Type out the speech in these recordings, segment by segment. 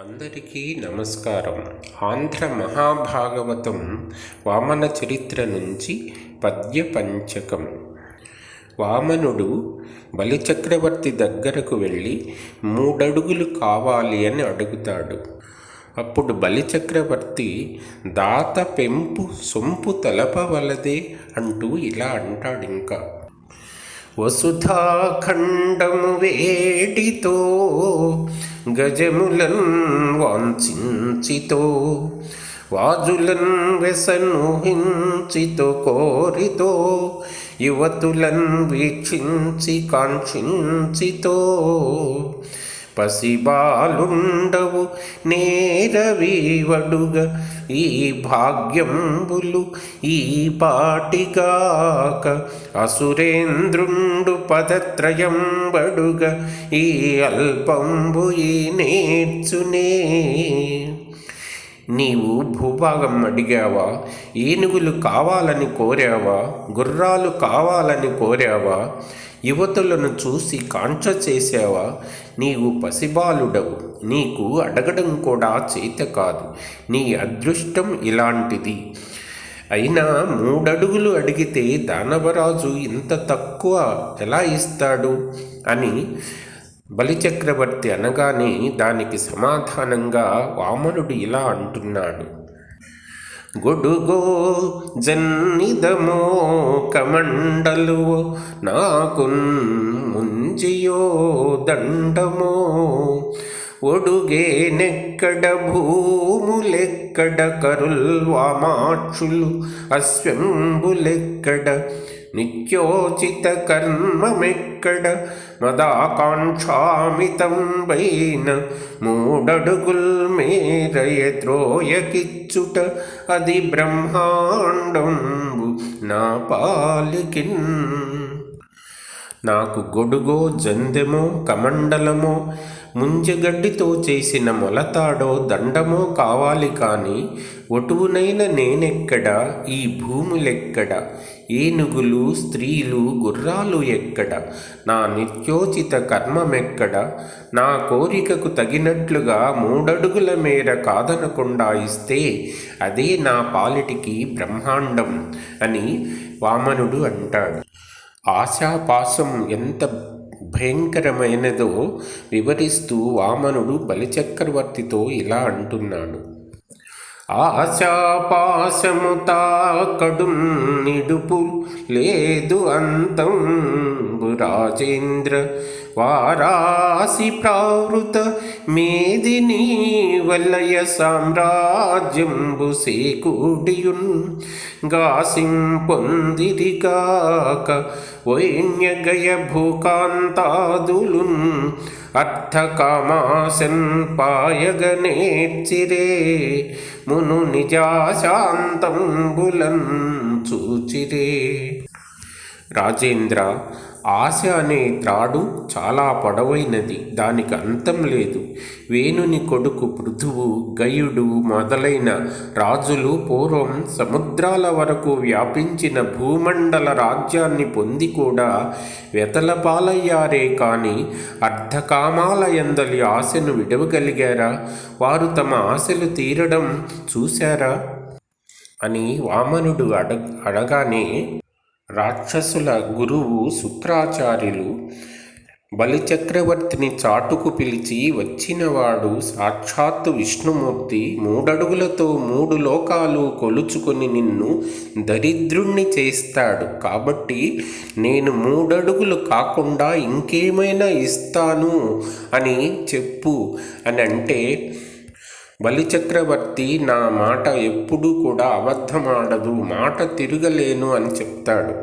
అందరికీ నమస్కారం. ఆంధ్ర మహాభాగవతం వామన చరిత్ర నుంచి పద్య పంచకం. వామనుడు బలిచక్రవర్తి దగ్గరకు వెళ్ళి మూడడుగులు కావాలి అని అడుగుతాడు. అప్పుడు బలిచక్రవర్తి దాత పెంపు సొంపు తలపవలదే అంటూ ఇలా అంటాడు ఇంకా. వసుధాఖండము వేటితో గజములన్ వాంఛించితో వాజులన్ వ్యసనుహించితో కోరితో యువతులన్ వీక్షించి కాంక్షించితో పసిబాలుండవు నేరవీవడుగ ఈ భాగ్యంబులు ఈ పాటిగాక అసురేంద్రుండు పదత్రయంబడుగ ఈ అల్పంబు ఈ నేర్చునే. నీవు భూభాగం అడిగావా? ఏనుగులు కావాలని కోరావా? గుర్రాలు కావాలని కోరావా? యువతులను చూసి కాంక్ష చేసావా? నీవు పసిబాలుడవు. నీకు అడగడం కూడా చేత కాదు. నీ అదృష్టం ఇలాంటిది. అయినా మూడడుగులు అడిగితే దానవరాజు ఇంత తక్కువ ఎలా ఇస్తాడు? అని బలిచక్రవర్తి అనగానే దానికి సమాధానంగా వామనుడు ఇలా అంటున్నాడు. గొడుగో జన్నిదమో కమండలు నాకున్ ముంజియో దండమో. ఒడుగే నెక్కడ భూములెక్కడ కరుల్వామాక్షులు అశ్వంబులెక్కడ నిత్యోచిత కర్మమెక్కడ? మదాకాంక్షామితంబైన మూడడుగుల్ మేరయ త్రోయకిచ్చుట అది బ్రహ్మాండంబు నా పాలికిన్ నాకు గొడుగో జందెమో కమండలమో ముంజగడ్డితో చేసిన మొలతాడో దండమో కావాలి కానీ ఒటువునైన నేనెక్కడ? ఈ భూములెక్కడ? ఏనుగులు స్త్రీలు గుర్రాలు ఎక్కడ? నా నిత్యోచిత కర్మమెక్కడ? నా కోరికకు తగినట్లుగా మూడడుగుల మేర కాదనకుండా ఇస్తే అదే నా పాలిటికి బ్రహ్మాండం అని వామనుడు అంటాడు. ఆశాపాసం ఎంత భయంకరమైనదో వివరిస్తూ వామనుడు బలిచక్రవర్తితో ఇలా అంటున్నాడు. ఆశాపాశము తాకడు నిడుపు లేదు అంతం రాజేంద్ర వారాసి ప్రావృత మేదిని వలయ సామ్రాజ్యంబు సేకూడియున్. గాసిం పొందిరిగాక వైణ్యగయ భూకాంతాదులున్. అర్థకామాసన్ పాయగనేర్చిరే మును నిజాశాంతంబులన్ చూచిరే. రాజేంద్ర ఆశ అనే త్రాడు చాలా పొడవైనది దానికి అంతం లేదు. వేణుని కొడుకు పృథువు గయుడు మొదలైన రాజులు పూర్వం సముద్రాల వరకు వ్యాపించిన భూమండల రాజ్యాన్ని పొంది కూడా వెతలపాలయ్యారే కానీ అర్ధకామాల ఎందలి ఆశను విడవగలిగారా? వారు తమ ఆశలు తీరడం చూశారా? అని వామనుడు అడ అడగానే రాక్షసుల గురువు శుక్రాచార్యులు బలిచక్రవర్తిని చాటుకు పిలిచి వచ్చినవాడు సాక్షాత్తు విష్ణుమూర్తి మూడడుగులతో మూడు లోకాలు కొలుచుకొని నిన్ను దరిద్రుణ్ణి చేస్తాడు. కాబట్టి నేను మూడడుగులు కాకుండా ఇంకేమైనా ఇస్తాను అని చెప్పు అని అంటే బలిచక్రవర్తి నా మాట ఎప్పుడూ కూడా అబద్ధమాడదు మాట తిరగలేను అని చెప్తాడు.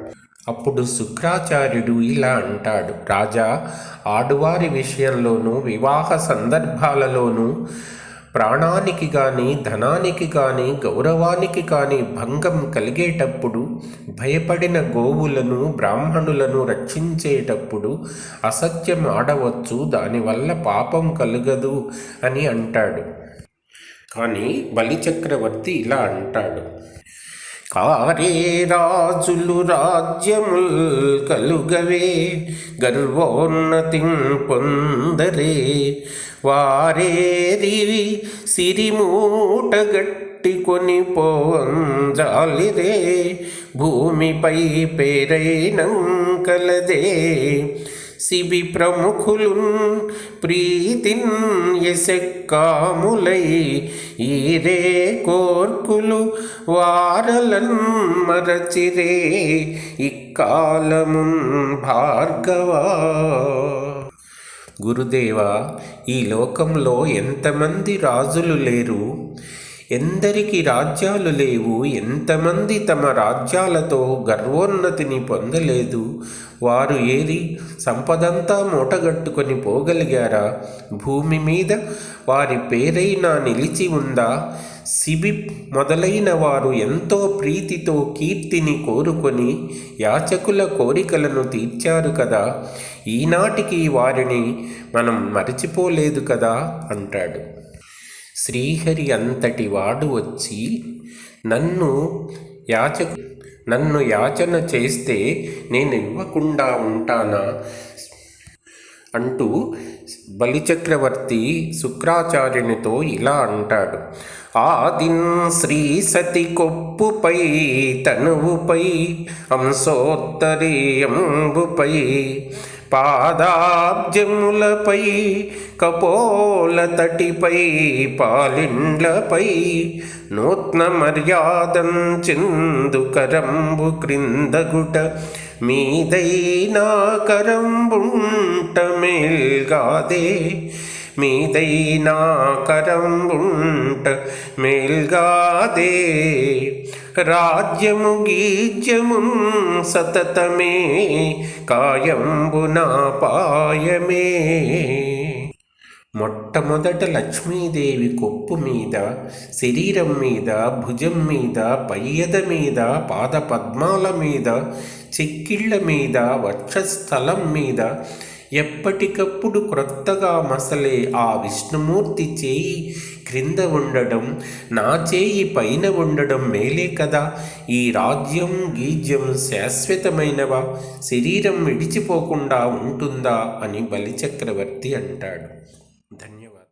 అప్పుడు శుక్రాచార్యుడు ఇలా అంటాడు రాజా ఆడువారి విషయంలోనూ వివాహ సందర్భాలలోనూ ప్రాణానికి కానీ ధనానికి కానీ గౌరవానికి కానీ భంగం కలిగేటప్పుడు భయపడిన గోవులను బ్రాహ్మణులను రక్షించేటప్పుడు అసత్యం ఆడవచ్చు దానివల్ల పాపం కలగదు అని అంటాడు. కానీ బలిచక్రవర్తి ఇలా అంటాడు. కారే రాజులు రాజ్యముల్ కలుగవే గర్వోన్నతి పొందరే. వారేరి సిరిమూట గట్టికొని పోంజాలిరే భూమిపై పేరైనంకలదే. శిబి ప్రముఖులున్ ప్రీతిన్ ఎసెక్కాములై ఈరే కోర్కులు వారలన్ మరచిరే ఇక్కాలమున్ భార్గవా. గురుదేవా ఈ లోకంలో ఎంతమంది రాజులు లేరు? ఎందరికి రాజ్యాలు లేవు ఎంతమంది తమ రాజ్యాలతో గర్వోన్నతిని పొందలేదు? వారు ఏరి సంపదంతా మూటగట్టుకొని పోగలిగారా? భూమి మీద వారి పేరైనా నిలిచి ఉందా? సిబి మొదలైన వారు ఎంతో ప్రీతితో కీర్తిని కోరుకొని యాచకుల కోరికలను తీర్చారు కదా? ఈనాటికి వారిని మనం మరచిపోలేదు కదా? అంటాడు. శ్రీహరి అంతటి వాడు వచ్చి నన్ను యాచ నన్ను యాచన చేస్తే నేను ఇవ్వకుండా ఉంటానా? అంటూ బలిచక్రవర్తి శుక్రాచార్యునితో ఇలా అంటాడు. ఆదిన్ శ్రీ సతి కొప్పుపై తనువుపై అంశోత్తరీయంబుపై పాదాబ్జములపై కపోల తటిపై పాలిండ్లపై నూత్న మర్యాదం చిందు కరంబు క్రిందగుట మీదైనా కరంబుంట మేల్గాదే మీదైనా కరంబుంట మేల్గాదే. రాజ్యము గీజ్యమున్ సతతమే కాయంబునా పాయమే. మొట్టమొదట లక్ష్మీదేవి కొప్పు మీద శరీరం మీద భుజం మీద పయ్యద మీద పాద పద్మాల మీద చెక్కిళ్ళ మీద వక్షస్థలం మీద ఎప్పటికప్పుడు క్రొత్తగా మసలే ఆ విష్ణుమూర్తి చేయి క్రింద ఉండడం నా చేయి పైన ఉండడం మేలే కదా. ఈ రాజ్యం గీజ్యం శాశ్వతమైనవా? శరీరం విడిచిపోకుండా ఉంటుందా? అని బలిచక్రవర్తి అంటాడు.